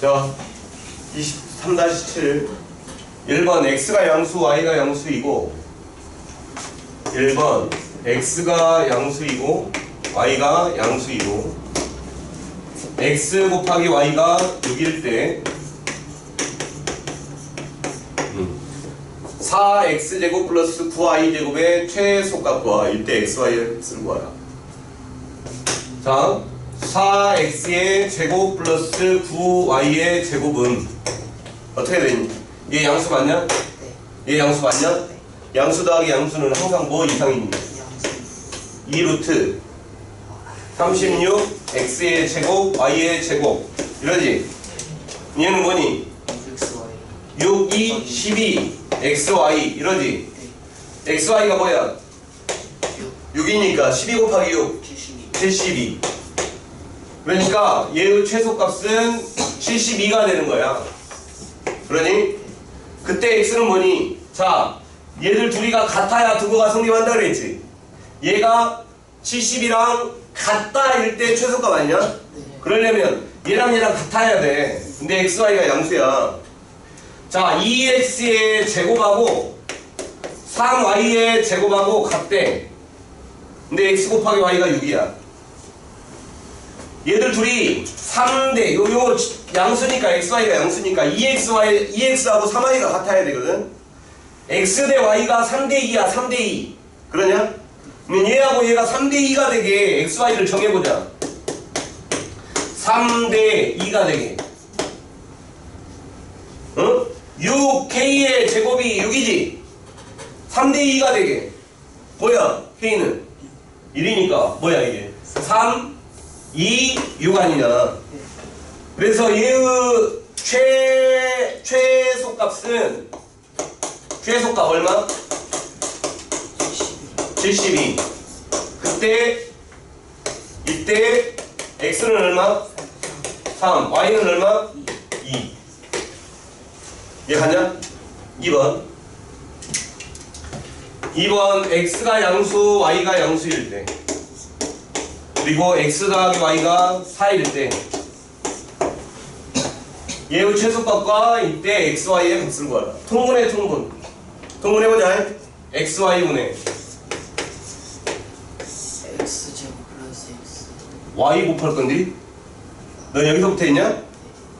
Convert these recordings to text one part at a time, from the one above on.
자, 23-7 1번 x가 양수, y가 양수이고 1번 x가 양수이고 y가 양수이고 x 곱하기 y가 6일 때 4x제곱 플러스 9y제곱의 최소값 구하 이때 xy의 값을 구하라. 자 4x의 제곱 플러스 9y의 제곱은 어떻게 되니? 얘 양수 맞냐? 얘 양수 맞냐? 양수 더하기 양수는 항상 뭐 이상이니? 2루트 36 x의 제곱 y의 제곱 이러지? 얘는 뭐니? 6, 2, 12 xy 이러지? xy가 뭐야? 6이니까 12 곱하기 6 72 그러니까 얘의 최소값은 72가 되는 거야. 그러니 그때 x는 뭐니? 자 얘들 둘이가 같아야 두고가 성립한다 그랬지. 얘가 70이랑 같다일 때 최소값 아니냐? 그러려면 얘랑 얘랑 같아야 돼. 근데 xy가 양수야. 자 2x의 제곱하고 3y의 제곱하고 같대. 근데 x 곱하기 y가 6이야 얘들 둘이 3대 요, 요 양수니까 xy가 양수니까 2xy 2x하고 3y가 같아야 되거든. x 대 y가 3대 2야 3대 2 그러냐? 그러면 얘하고 얘가 3대 2가 되게 xy를 정해보자. 3대 2가 되게. 어? 6k의 제곱이 6이지? 3대 2가 되게. 뭐야? K는? 1이니까. 뭐야 이게? 3 2 6 아니냐 그래서 얘의 최 최소값은 최소값 얼마? 72 그때 이때 x는 얼마? 3 y는 얼마? 2얘 가냐? 2번 2번 x가 양수 y가 양수일 때 그리고 x 더하기 y가 4일 때. 얘의 최소값과 이때 xy의 값을 구하라. 통분해 통분. 통분해보자. Xy분의 x제곱 플러스 x. Y 곱할 건데? 너 여기서부터 있냐?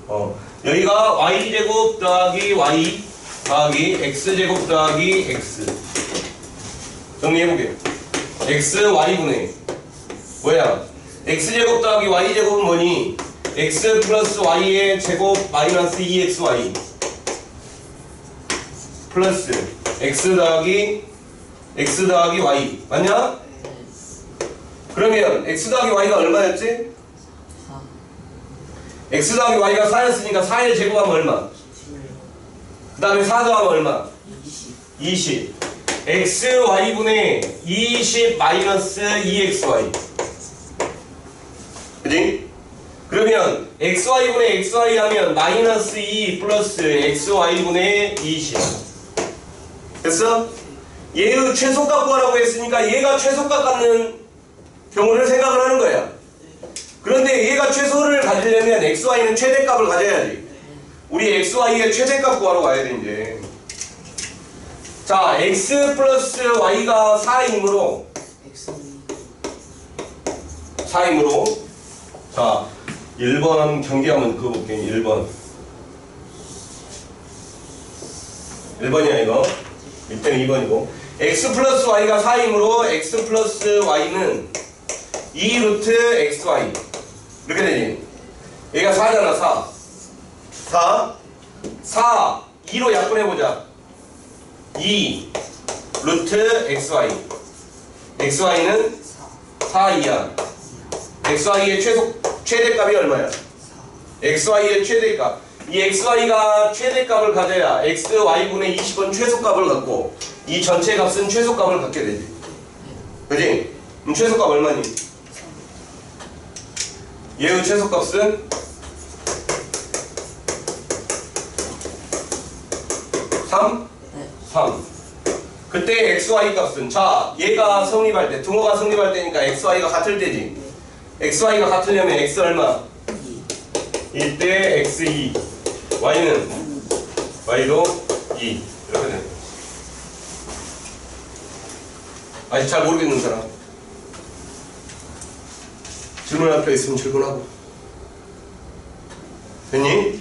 어. 여기가 y제곱 더하기 y 더하기 x제곱 더하기 x. 정리해보게. X y분의 뭐야 x제곱 더하기 y제곱은 뭐니? x 플러스 y의 제곱 마이너스 2xy 플러스 x 더하기 x 더하기 y 맞냐? 그러면 x 더하기 y가 얼마였지? 4 x 더하기 y가 4였으니까 4의 제곱하면 얼마? 11그 다음에 4 더하면 얼마? 20 20 x y분의 20 마이너스 2xy 그지? 그러면 xy분의 xy 하면 마이너스 2 플러스 xy분의 20 됐어? 얘의 최소값 구하라고 했으니까 얘가 최소값 갖는 경우를 생각을 하는 거야. 그런데 얘가 최소를 가지려면 xy는 최대값을 가져야지. 우리 xy의 최대값 구하러 가야 돼 이제. 자 x 플러스 y가 4이므로. x는 4이므로 자 1번 경계하면 그거 볼게 1번. 1번이야 이거. 이때는 2번이고. x 플러스 y가 4이므로 x 플러스 y는 2 루트 xy 이렇게 되지. 얘가 4잖아 4 4 4 2로 약분해보자. 2 루트 xy xy는 4 2야. xy의 최소 최대값이 얼마야? xy의 최대값 이 xy가 최대값을 가져야 xy분의 20은 최소값을 갖고 이 전체 값은 최소값을 갖게 되지 그지? 그럼 최소값 얼마니? 얘의 최소값은 3? 네 3 그때 xy 값은 자 얘가 성립할 때 등호가 성립할 때니까 xy가 같을 때지 xy가 같으려면 x 얼마? 2 이때 x2 y는 y도 2 이렇게 되는 거지 아직 잘 모르겠는 사람. 질문할 거 있으면 질문하고. 됐니?